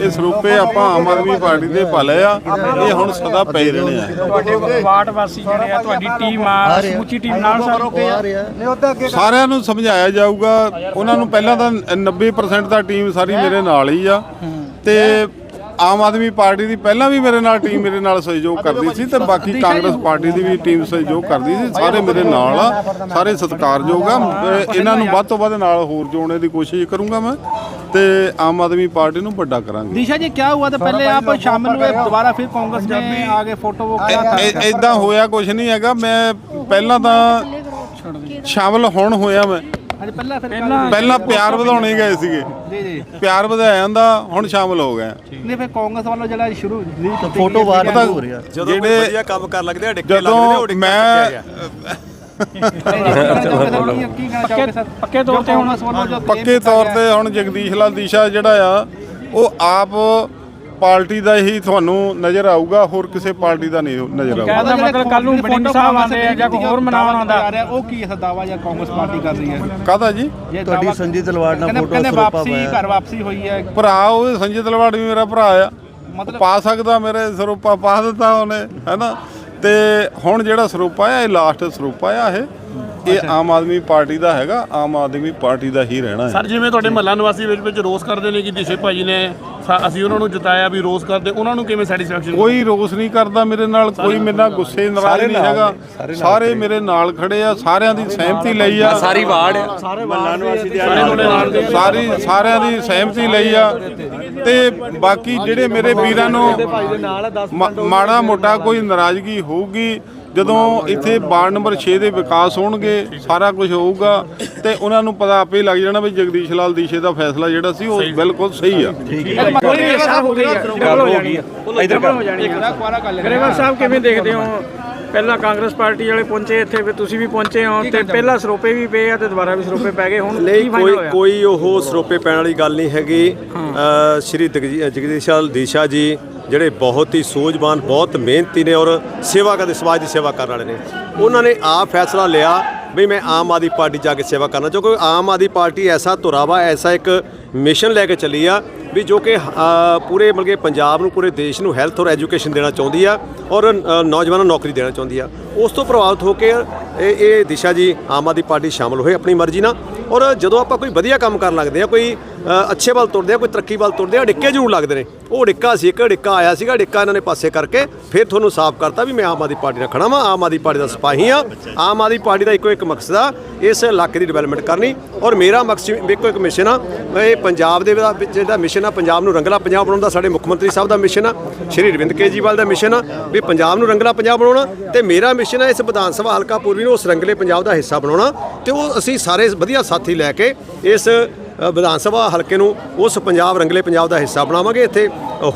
ਇਹ ਸਰੂਪੇ ਆਪਾਂ ਆਮ ਆਦਮੀ ਪਾਰਟੀ ਦੇ ਪਾ ਲਏ ਆ। ਇਹ ਹੁਣ ਸਦਾ ਪਏ ਰਹਿਣੇ ਆ। ਤੁਹਾਡੇ ਵਾਰਡ ਵਾਸੀ ਜਿਹੜੇ ਆ ਤੁਹਾਡੀ ਟੀਮ ਆ ਸਮੁੱਚੀ ਟੀਮ ਨਾਲ ਸਾਰੇ? ਸਾਰਿਆਂ ਨੂੰ ਸਮਝਾਇਆ ਜਾਊਗਾ। ਉਹਨਾਂ ਨੂੰ ਪਹਿਲਾਂ ਤਾਂ 90% ਦਾ ਟੀਮ ਸਾਰੀ ਮੇਰੇ ਨਾਲ ਹੀ ਆ। ਤੇ ਆਮ ਆਦਮੀ ਪਾਰਟੀ ਦੀ ਪਹਿਲਾਂ ਵੀ ਮੇਰੇ ਨਾਲ ਟੀਮ ਮੇਰੇ ਨਾਲ ਸਹਿਯੋਗ ਕਰਦੀ ਸੀ ਤੇ ਬਾਕੀ ਕਾਂਗਰਸ ਪਾਰਟੀ ਦੀ ਵੀ ਟੀਮ ਸਹਿਯੋਗ ਕਰਦੀ ਸੀ। ਸਾਰੇ ਮੇਰੇ ਨਾਲ ਆ। ਸਾਰੇ ਸਤਿਕਾਰਯੋਗ ਆ। ਇਹਨਾਂ ਨੂੰ ਵੱਧ ਤੋਂ ਵੱਧ ਨਾਲ ਹੋਰ ਜੋੜਨੇ ਦੀ ਕੋਸ਼ਿਸ਼ ਕਰੂੰਗਾ ਮੈਂ। ਤੇ ਆਮ ਆਦਮੀ ਪਾਰਟੀ ਨੂੰ ਵੱਡਾ ਕਰਾਂਗੇ दिशा जी क्या हुआ था पहले आप शामिल हुए दोबारा फिर कांग्रेस में आगे फोटो वो क्या था ਇਦਾਂ ਹੋਇਆ ਕੁਝ ਨਹੀਂ ਹੈਗਾ ਮੈਂ ਪਹਿਲਾਂ ਤਾਂ ਸ਼ਾਮਲ ਹੁਣ ਹੋਇਆ ਮੈਂ अरे पहला फिर ਪਹਿਲਾਂ ਪਿਆਰ ਵਧਾਉਣੇ ਗਏ ਸੀਗੇ जी जी ਪਿਆਰ ਵਧਾਇਆ ਜਾਂਦਾ ਹੁਣ ਸ਼ਾਮਲ ਹੋ ਗਏ नहीं फिर कांग्रेस वालों जरा शुरू ਫੋਟੋ ਬਾਹਰ ਪਤਾ ਹੋ ਰਿਹਾ ਜਦੋਂ ਕੋਈ ਜਿਹੜੇ- ਵਧੀਆ ਕੰਮ ਕਰਨ ਲੱਗਦੇ ਆ ਡਿੱਕੇ ਲੱਗਦੇ ਨੇ ਉਹ ਜਦੋਂ ਡਿੱਕਾ ਮੈਂ ਚੱਕਿਆ ਗਿਆ। ਪੱਕੇ ਤੌਰ ਤੇ ਹੁਣ ਪੱਕੇ ਤੌਰ ਤੇ ਹੁਣ ਜਗਦੀਸ਼ ਲਾਲ ਦੀਸ਼ਾ ਜਿਹੜਾ ਆ ਉਹ ਆਪ ਪਾਰਟੀ ਦਾ ਹੀ ਤੁਹਾਨੂੰ ਨਜ਼ਰ ਆਊਗਾ ਹੋਰ ਕਿਸੇ ਪਾਰਟੀ ਦਾ ਨਹੀਂ ਨਜ਼ਰ ਆਊਗਾ। ਕਹਿੰਦਾ ਮਤਲਬ ਕੱਲ ਨੂੰ ਬੜਿੰਗ ਸਾਹਿਬ ਆਉਂਦੇ ਆ ਜਾਂ ਕੋਈ ਹੋਰ ਮਨਾਉਣ ਆਉਂਦਾ। ਉਹ ਕੀ ਹੈ ਦਾਵਾ ਜਾਂ ਕਾਂਗਰਸ ਪਾਰਟੀ ਕਰ ਰਹੀ ਹੈ? ਕਾਹਦਾ ਜੀ? ਤੁਹਾਡੀ ਸੰਜੀਤ ਤਲਵਾੜ ਨਾਲ ਫੋਟੋ ਕਹਿੰਦੇ ਸਰੂਪਾ ਵਾਪਸੀ। ਘਰ ਵਾਪਸੀ ਹੋਈ ਹੈ। ਭਰਾ ਉਹ ਸੰਜੇ ਤਲਵਾੜ ਵੀ ਮੇਰਾ ਭਰਾ ਆ। ਮਤਲਬ ਪਾ ਸਕਦਾ ਮੇਰੇ ਸਰੂਪਾ ਪਾ ਦਿੱਤਾ ਉਹਨੇ ਹੈਨਾ ਤੇ ਹੁਣ ਜਿਹੜਾ ਸਰੂਪਾ ਆ ਇਹ ਲਾਸਟ ਸਰੂਪਾ ਆ ਇਹ। ਇਹ ਆਮ ਆਦਮੀ ਪਾਰਟੀ ਦਾ ਹੈਗਾ ਆਮ ਆਦਮੀ ਪਾਰਟੀ ਦਾ ਹੀ ਰਹਿਣਾ ਹੈ। ਸਰ ਜਿਵੇਂ ਤੁਹਾਡੇ ਮਹੱਲਾ ਨਿਵਾਸੀ ਵਿੱਚ ਵਿੱਚ ਰੋਸ ਕਰਦੇ ਨੇ ਕਿ ਦਿਸ਼ੇ ਭਾਜੀ ਨੇ ਸਾ- ਅਸੀਂ ਉਹਨਾਂ ਨੂੰ ਜਿਤਾਇਆ ਵੀ ਰੋਸ ਕਰਦੇ ਉਹਨਾਂ ਨੂੰ ਕਿਵੇਂ ਸੈਟੀਸਫੈਕਸ਼ਨ ਕੋਈ ਰੋਸ ਨਹੀਂ ਕਰਦਾ ਮੇਰੇ ਨਾਲ ਕੋਈ ਮੇਰੇ ਨਾਲ ਗੁੱਸੇ ਨਾਰਾਜ਼ ਨਹੀਂ ਹੈਗਾ। ਸਾਰੇ ਮੇਰੇ ਨਾਲ ਖੜੇ ਆ ਸਾਰਿਆਂ ਦੀ ਸਹਿਮਤੀ ਲਈ ਆ। ਸਾਰੀ ਵਾਰਡ ਆ। ਸਾਰੇ ਸਾਰਿਆਂ ਦੀ ਸਹਿਮਤੀ ਲਈ ਆ। ਤੇ ਬਾਕੀ ਜਿਹੜੇ ਮੇਰੇ ਵੀਰਾਂ ਨੂੰ ਮਾ- ਮਾੜਾ ਮੋਟਾ ਕੋਈ ਨਾਰਾਜ਼ਗੀ ਹੋਊਗੀ ਜਦੋਂ ਇੱਥੇ ਵਾਰਡ ਨੰਬਰ 6 ਦੇ ਵਿਕਾਸ ਹੋਣਗੇ ਸਾਰਾ ਕੁਝ ਹੋਊਗਾ ਤੇ ਉਹਨਾਂ ਨੂੰ ਪਤਾ ਆਪੇ ਲੱਗ ਜਾਣਾ ਵੀ ਜਗਦੀਸ਼ ਲਾਲ ਦੀਸ਼ੇ ਦਾ ਫੈਸਲਾ ਜਿਹੜਾ ਸੀ ਉਹ ਬਿਲਕੁਲ ਸਹੀ ਆ। ਹੋ ਗਈ ਹੈ ਇਧਰ ਹੋ ਜਾਣੀ ਗਰੇਵਾਲ ਸਾਹਿਬ ਕਿਵੇਂ ਦੇਖਦੇ ਹੋ? ਪਹਿਲਾਂ ਕਾਂਗਰਸ ਪਾਰਟੀ ਵਾਲੇ ਪਹੁੰਚੇ ਇੱਥੇ ਫਿਰ ਤੁਸੀਂ ਵੀ ਪਹੁੰਚੇ ਹੋ ਤੇ ਪਹਿਲਾਂ ਸਰੋਪੇ ਵੀ ਪਏ ਆ ਤੇ ਦੁਬਾਰਾ ਵੀ ਸਰੋਪੇ ਪੈ ਗਏ ਹੁਣ ਕੀ ਫਾਇਦਾ ਕੋਈ ਹੋਇਆ? ਕੋਈ ਉਹ ਸਰੋਪੇ ਪੈਣ ਵਾਲੀ ਗੱਲ ਨਹੀਂ ਹੈਗੀ। ਅ, ਸ਼੍ਰੀ ਜਗਦੀਸ਼ਾਲ ਦੀਸ਼ਾ ਜੀ ਜਿਹੜੇ ਬਹੁਤ ਹੀ ਸੂਝਵਾਨ, ਬਹੁਤ ਮਿਹਨਤੀ ਨੇ ਔਰ ਸੇਵਾ ਕਰਦੇ, ਸਮਾਜ ਦੀ ਸੇਵਾ ਕਰਨ ਵਾਲੇ ਨੇ। ਉਹਨਾਂ ਨੇ ਆਪ ਫੈਸਲਾ ਲਿਆ ਵੀ ਮੈਂ ਆਮ ਆਦਮੀ ਪਾਰਟੀ ਜਾ ਕੇ ਸੇਵਾ ਕਰਨਾ ਚਾਹੁੰਦਾ ਕਿਉਂਕਿ ਆਮ ਆਦਮੀ ਪਾਰਟੀ ਐਸਾ ਧੁਰਾਵਾ, ਐਸਾ ਇੱਕ ਮਿਸ਼ਨ ਲੈ ਕੇ ਚੱਲੀ ਆ ਵੀ ਜੋ ਕਿ ਪੂਰੇ ਮਤਲਬ ਕਿ ਪੰਜਾਬ ਨੂੰ, ਪੂਰੇ ਦੇਸ਼ ਨੂੰ ਹੈਲਥ ਔਰ ਐਜੂਕੇਸ਼ਨ ਦੇਣਾ ਚਾਹੁੰਦੀ ਆ ਔਰ ਨੌਜਵਾਨਾਂ ਨੂੰ ਨੌਕਰੀ ਦੇਣਾ ਚਾਹੁੰਦੀ ਆ। ਉਸ ਤੋਂ ਪ੍ਰਭਾਵਿਤ ਹੋ ਕੇ ਇਹ ਇਹ ਦਿਸ਼ਾ ਜੀ ਆਮ ਆਦਮੀ ਪਾਰਟੀ ਸ਼ਾਮਲ ਹੋਏ ਆਪਣੀ ਮਰਜ਼ੀ ਨਾਲ ਔਰ ਜਦੋਂ ਆਪਾਂ ਕੋਈ ਵਧੀਆ ਕੰਮ ਕਰਨ ਲੱਗਦੇ ਆ, ਕੋਈ ਅੱਛੇ ਵੱਲ ਤੁਰਦੇ ਆ, ਕੋਈ ਤਰੱਕੀ ਵੱਲ ਤੁਰਦੇ ਆ, ਡਿੱਕੇ ਜ਼ਰੂਰ ਲੱਗਦੇ ਨੇ। ਉਹ ਡਿੱਕਾ ਸੀ, ਇੱਕ ਡਿੱਕਾ ਆਇਆ ਸੀਗਾ, ਡਿੱਕਾ ਇਹਨਾਂ ਨੇ ਪਾਸੇ ਕਰਕੇ ਫਿਰ ਤੁਹਾਨੂੰ ਸਾਫ਼ ਕਰਤਾ ਵੀ ਮੈਂ ਆਮ ਆਦਮੀ ਪਾਰਟੀ ਨਾਲ ਖੜਾ ਵਾਂ, ਆਮ ਆਦਮੀ ਪਾਰਟੀ ਦਾ ਸਿਪਾਹੀ ਆ ਆਮ ਆਦਮੀ ਪਾਰਟੀ ਦਾ ਇੱਕੋ ਇੱਕ ਮਕਸਦ ਆ, ਇਸ ਇਲਾਕੇ ਦੀ ਡਿਵੈਲਪਮੈਂਟ ਕਰਨੀ। ਔਰ ਮੇਰਾ ਮਕਸਦ ਇੱਕੋ ਇੱਕ ਮਿਸ਼ਨ ਆ, ਇਹ ਪੰਜਾਬ ਦੇ ਜਿਹੜਾ ਮਿਸ਼ਨ ਆ, ਪੰਜਾਬ ਨੂੰ ਰੰਗਲਾ ਪੰਜਾਬ ਬਣਾਉਣ ਦਾ ਸਾਡੇ ਮੁੱਖ ਮੰਤਰੀ ਸਾਹਿਬ ਦਾ ਮਿਸ਼ਨ ਆ, ਸ਼੍ਰੀ ਅਰਵਿੰਦ ਕੇਜਰੀਵਾਲ ਦਾ ਮਿਸ਼ਨ ਆ, ਵੀ ਪੰਜਾਬ ਨੂੰ ਰੰਗਲਾ ਪੰਜਾਬ ਬਣਾਉਣਾ। ਤੇ ਮੇਰਾ ਮਿਸ਼ਨ ਆ ਇਸ ਵਿਧਾਨ ਸਭਾ ਹਲਕਾ ਪੂਰਬੀ ਨੂੰ ਉਸ ਰੰਗਲੇ ਪੰਜਾਬ ਦਾ ਹਿੱਸਾ ਬਣਾਉਣਾ। ਤੇ ਉਹ ਅਸੀਂ ਸਾਰੇ ਵਧੀਆ ਸਾਥੀ ਲੈ ਕੇ ਇਸ ਵਿਧਾਨ ਸਭਾ ਹਲਕੇ ਨੂੰ ਉਸ ਪੰਜਾਬ ਰੰਗਲੇ ਪੰਜਾਬ ਦਾ ਹਿੱਸਾ ਬਣਾਵਾਂਗੇ। ਇੱਥੇ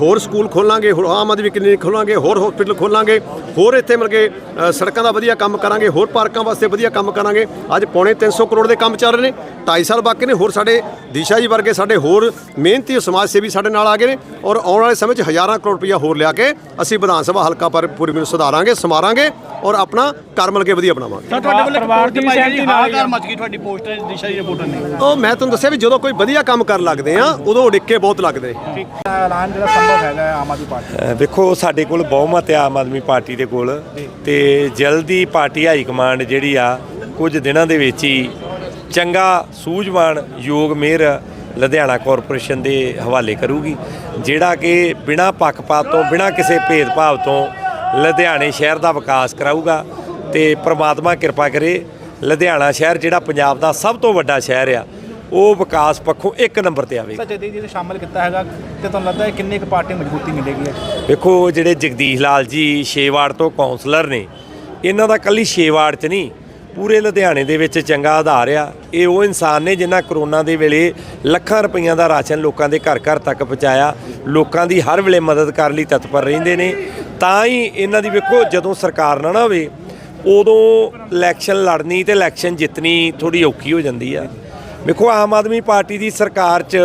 ਹੋਰ ਸਕੂਲ ਖੋਲਾਂਗੇ ਹੋਰ ਆਮ ਆਦਮੀ ਕਲੀਨਿਕ ਖੋਲਾਂਗੇ ਹੋਰ ਹਸਪੀਟਲ ਖੋਲਾਂਗੇ ਹੋਰ ਇੱਥੇ ਮਿਲ ਕੇ ਅ, ਸੜਕਾਂ ਦਾ ਵਧੀਆ ਕੰਮ ਕਰਾਂਗੇ ਹੋਰ ਪਾਰਕਾਂ ਵਾਸਤੇ ਵਧੀਆ ਕੰਮ ਕਰਾਂਗੇ। ਅੱਜ ਪੌਣੇ 300 ਕਰੋੜ ਦੇ ਕੰਮ ਚੱਲ ਰਹੇ ਨੇ 2.5 ਸਾਲ ਬਾਕੀ ਨੇ ਹੋਰ ਸਾਡੇ ਦਿਸ਼ਾ ਜੀ ਵਰਗੇ ਸਾਡੇ ਹੋਰ ਮਿਹਨਤੀ ਸਮਾਜ ਸੇਵੀ ਸਾਡੇ ਨਾਲ ਆ ਗਏ ਨੇ ਔਰ ਆਉਣ ਵਾਲੇ ਸਮੇਂ 'ਚ ਹਜ਼ਾਰਾਂ ਕਰੋੜ ਰੁਪਈਆ ਹੋਰ ਲਿਆ ਕੇ ਅਸੀਂ ਵਿਧਾਨ ਸਭਾ ਹਲਕਾ ਪਰ ਪੂਰੀ ਨੂੰ ਸੁਧਾਰਾਂਗੇ ਸਮਾਰਾਂਗੇ ਔਰ ਆਪਣਾ ਕਰ ਮਿਲ ਕੇ ਵਧੀਆ ਬਣਾਵਾਂਗੇ। ਤੁਹਾਡੇ ਵੱਲ ਪਰਿਵਾਰ ਦੀ ਸਹਿਮਤੀ ਨਾਲ ਹੀ ਮੱਚ ਗਈ ਤੁਹਾਡੀ ਪੋਸਟਰ ਦਿਸ਼ਾ ਜੀ ਰਿਪੋਰਟਰ ਨੇ। ਉਹ ਮੈਂ ਤੁਹਾਨੂੰ ਦੱਸਿਆ ਵੀ ਜਦੋਂ ਕੋਈ ਵਧੀਆ ਕੰਮ ਕਰਨ ਲੱਗਦੇ ਆ ਉਦੋਂ ਡਿੱਕੇ ਬਹੁਤ ਲੱਗਦੇ। ਨੇ ਐਲਾਨ ਜਿਹੜਾ ਸੰਭਵ ਹੈਗਾ ਹੈ ਆਮ ਆਦਮੀ ਪਾਰਟੀ ਅ, ਵੇਖੋ ਸਾਡੇ ਕੋਲ ਬਹੁਮਤ ਹੈ ਆਮ ਆਦਮੀ ਪਾਰਟੀ ਦੇ ਕੋਲ ਤੇ ਜਲਦੀ ਪਾਰਟੀ ਹਾਈ ਕਮਾਂਡ ਜਿਹੜੀ ਆ ਕੁਝ ਦਿਨਾਂ ਦੇ ਵਿੱਚ ਹੀ ਚੰਗਾ ਸੂਝਵਾਨ ਯੋਗ ਮੇਅਰ ਲੁਧਿਆਣਾ ਕਾਰਪੋਰੇਸ਼ਨ ਦੇ ਹਵਾਲੇ ਕਰੂਗੀ ਜਿਹੜਾ ਕਿ ਬਿਨਾਂ ਪੱਖਪਾਤ ਤੋਂ ਬਿਨਾਂ ਕਿਸੇ ਭੇਦਭਾਵ ਤੋਂ ਲੁਧਿਆਣੇ ਸ਼ਹਿਰ ਦਾ ਵਿਕਾਸ ਕਰਾਊਗਾ ਤੇ ਪ੍ਰਮਾਤਮਾ ਕਿਰਪਾ ਕਰੇ ਲੁਧਿਆਣਾ ਸ਼ਹਿਰ ਜਿਹੜਾ ਪੰਜਾਬ ਦਾ ਸਭ ਤੋਂ ਵੱਡਾ ਸ਼ਹਿਰ ਆ ਉਹ ਵਿਕਾਸ ਪੱਖੋਂ ਇੱਕ ਨੰਬਰ ਤੇ ਆਵੇਗਾ। ਸੱਚੇ ਜੀ ਨੂੰ ਸ਼ਾਮਲ ਕੀਤਾ ਹੈਗਾ ਤੇ ਤੁਹਾਨੂੰ ਲੱਗਦਾ ਹੈ ਕਿੰਨੀ ਕੁ ਪਾਰਟੀ ਮਜ਼ਬੂਤੀ ਮਿਲੇਗੀ ਵੇਖੋ ਜਿਹੜੇ ਜਗਦੀਸ਼ ਲਾਲ ਜੀ 6 ਵਾਰਡ ਤੋਂ ਕਾਉਂਸਲਰ ਨੇ ਇਹਨਾਂ ਦਾ ਕੱਲੀ 6 ਵਾਰਡ 'ਚ ਨਹੀਂ ਪੂਰੇ ਲੁਧਿਆਣੇ ਦੇ ਵਿੱਚ ਚੰਗਾ ਆਧਾਰ ਆ। ਇਹ ਉਹ ਇਨਸਾਨ ਨੇ ਜਿਨ੍ਹਾਂ ਕਰੋਨਾ ਦੇ ਵੇਲੇ ਲੱਖਾਂ ਰੁਪਈਆਂ ਦਾ ਰਾਸ਼ਨ ਲੋਕਾਂ ਦੇ ਘਰ ਘਰ ਤੱਕ ਪਹੁੰਚਾਇਆ। ਲੋਕਾਂ ਦੀ ਹਰ ਵੇਲੇ ਮਦਦ ਕਰਨ ਲਈ ਤਤਪਰ ਰਹਿੰਦੇ ਨੇ। ਤਾਂ ਹੀ ਇਹਨਾਂ ਦੀ ਵੇਖੋ ਜਦੋਂ ਸਰਕਾਰ ਨਾ ਨਾ ਹੋਵੇ ਉਦੋਂ ਇਲੈਕਸ਼ਨ ਲੜਨੀ ਤੇ ਇਲੈਕਸ਼ਨ ਜਿੱਤਣੀ ਥੋੜੀ ਔਖੀ ਹੋ ਜਾਂਦੀ ਆ। ਵੇਖੋ, ਆਮ ਆਦਮੀ ਪਾਰਟੀ ਦੀ ਸਰਕਾਰ 'ਚ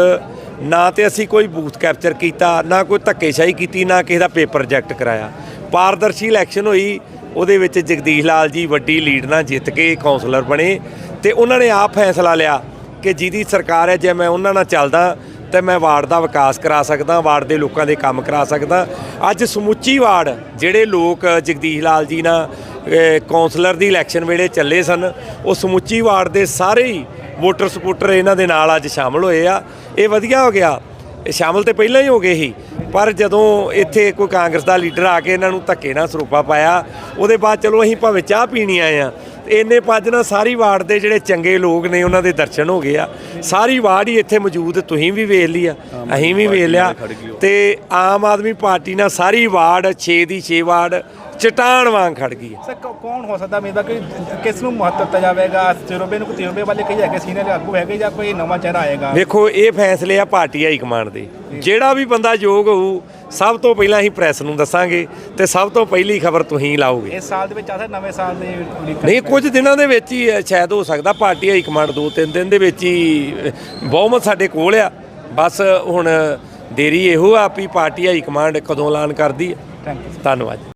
ਨਾ ਤੇ ਅਸੀਂ ਕੋਈ ਬੂਥ ਕੈਪਚਰ ਕੀਤਾ, ਨਾ ਕੋਈ ਧੱਕੇਸ਼ਾਹੀ ਕੀਤੀ, ਨਾ ਕਿਸੇ ਦਾ ਪੇਪਰ ਰਿਜੈਕਟ ਕਰਾਇਆ। ਪਾਰਦਰਸ਼ੀ ਇਲੈਕਸ਼ਨ ਹੋਈ, ਉਹਦੇ ਵਿੱਚ ਜਗਦੀਸ਼ ਲਾਲ ਜੀ ਵੱਡੀ ਲੀਡ ਨਾਲ ਜਿੱਤ ਕੇ ਕਾਉਂਸਲਰ ਬਣੇ ਤੇ ਉਹਨਾਂ ਨੇ ਆਪ ਫੈਸਲਾ ਲਿਆ ਕਿ ਜਿਹਦੀ ਸਰਕਾਰ ਹੈ, ਜੇ ਮੈਂ ਉਹਨਾਂ ਨਾਲ ਚੱਲਦਾ ਤੇ ਮੈਂ ਵਾਰਡ ਦਾ ਵਿਕਾਸ ਕਰਾ ਸਕਦਾ, ਵਾਰਡ ਦੇ ਲੋਕਾਂ ਦੇ ਕੰਮ ਕਰਾ ਸਕਦਾ। ਅੱਜ ਸਮੁੱਚੀ ਵਾਰਡ, ਜਿਹੜੇ ਲੋਕ ਜਗਦੀਸ਼ ਲਾਲ ਜੀ ਨਾਲ ਅਹ, ਕੌਂਸਲਰ ਦੀ ਇਲੈਕਸ਼ਨ ਵੇਲੇ ਚੱਲੇ ਸਨ। ਉਹ ਸਮੁੱਚੀ ਵਾਰਡ ਦੇ ਸਾਰੇ ਹੀ ਵੋਟਰ ਸਪੋਰਟਰ ਇਹਨਾਂ ਦੇ ਨਾਲ ਅੱਜ ਸ਼ਾਮਲ ਹੋਏ ਆ। ਇਹ ਵਧੀਆ ਹੋ ਗਿਆ। ਇਹ ਸ਼ਾਮਲ ਤੇ ਪਹਿਲਾਂ ਹੀ ਹੋ ਗਏ ਸੀ। ਪਰ ਜਦੋਂ ਇੱਥੇ ਕੋਈ ਕਾਂਗਰਸ ਦਾ ਲੀਡਰ ਆ ਕੇ ਇਹਨਾਂ ਨੂੰ ਧੱਕੇ ਨਾਲ ਸਰੂਪਾ ਪਾਇਆ ਉਹਦੇ ਬਾਅਦ ਚਲੋ ਅਸੀਂ ਭਾਵੇਂ ਚਾਹ ਪੀਣੀ ਆਏ ਆ ਇੰਨੇ ਪੱਜ ਨਾਲ ਸਾਰੀ ਵਾਰਡ ਦੇ ਜਿਹੜੇ ਚੰਗੇ ਲੋਕ ਨੇ ਉਹਨਾਂ ਦੇ ਦਰਸ਼ਨ ਹੋ ਗਏ ਆ। ਸਾਰੀ ਵਾਰਡ ਹੀ ਇੱਥੇ ਮੌਜੂਦ ਤੁਸੀਂ ਵੀ ਵੇਖ ਲਈ ਆ ਅਸੀਂ ਵੀ ਵੇਖ ਲਿਆ। ਤੇ ਆਮ ਆਦਮੀ ਪਾਰਟੀ ਨਾਲ ਸਾਰੀ ਵਾਰਡ 6 ਦੀ 6 ਵਾਰਡ ਚਟਾਨ ਵਾਂਗ ਖੜ ਗਈ ਹੈ। ਸਰ ਕ- ਕੌਣ ਹੋ ਸਕਦਾ? ਮੇਰਾ ਕਿ ਕਿਸ ਨੂੰ ਮਹੱਤਵ ਦਿੱਤਾ ਜਾਵੇਗਾ? ਤਜਰਬੇ ਨੂੰ ਤਜਰਬੇ ਵਾਲੇ ਕਈ ਹੈਗੇ ਸੀਨੀਅਰ ਆਗੂ ਹੈਗੇ ਜਾਂ ਕੋਈ ਨਵਾਂ ਚਿਹਰਾ ਆਏਗਾ? ਵੇਖੋ ਇਹ ਫੈਸਲੇ ਆ ਪਾਰਟੀ ਹਾਈ ਕਮਾਂਡ ਦੇ। ਜਿਹੜਾ ਵੀ ਬੰਦਾ ਯੋਗ ਹੋਊ ਸਭ ਤੋਂ ਪਹਿਲਾਂ ਅਸੀਂ ਪ੍ਰੈਸ ਨੂੰ ਦੱਸਾਂਗੇ ਤੇ ਸਭ ਤੋਂ ਪਹਿਲੀ ਖਬਰ ਤੁਸੀਂ ਲਾਓਗੇ। ਇਸ ਸਾਲ ਦੇ ਵਿੱਚ ਆ ਨਵੇਂ ਸਾਲ ਦੇ ਉਡੀਕ ਨਹੀਂ ਕੁਝ ਦਿਨਾਂ ਦੇ ਵਿੱਚ ਹੀ ਸ਼ਾਇਦ ਹੋ ਸਕਦਾ ਪਾਰਟੀ ਹਾਈ ਕਮਾਂਡ ਦੋ ਤਿੰਨ ਦਿਨ ਦੇ ਵਿੱਚ ਹੀ ਬਹੁਮਤ ਸਾਡੇ ਕੋਲ ਆ। ਬਸ ਹੁਣ ਦੇਰੀ ਇਹੋ ਆ ਵੀ ਪਾਰਟੀ ਹਾਈ ਕਮਾਂਡ ਕਦੋਂ ਐਲਾਨ ਕਰਦੀ ਹੈ। ਥੈਂਕ ਯੂ ਧੰਨਵਾਦ।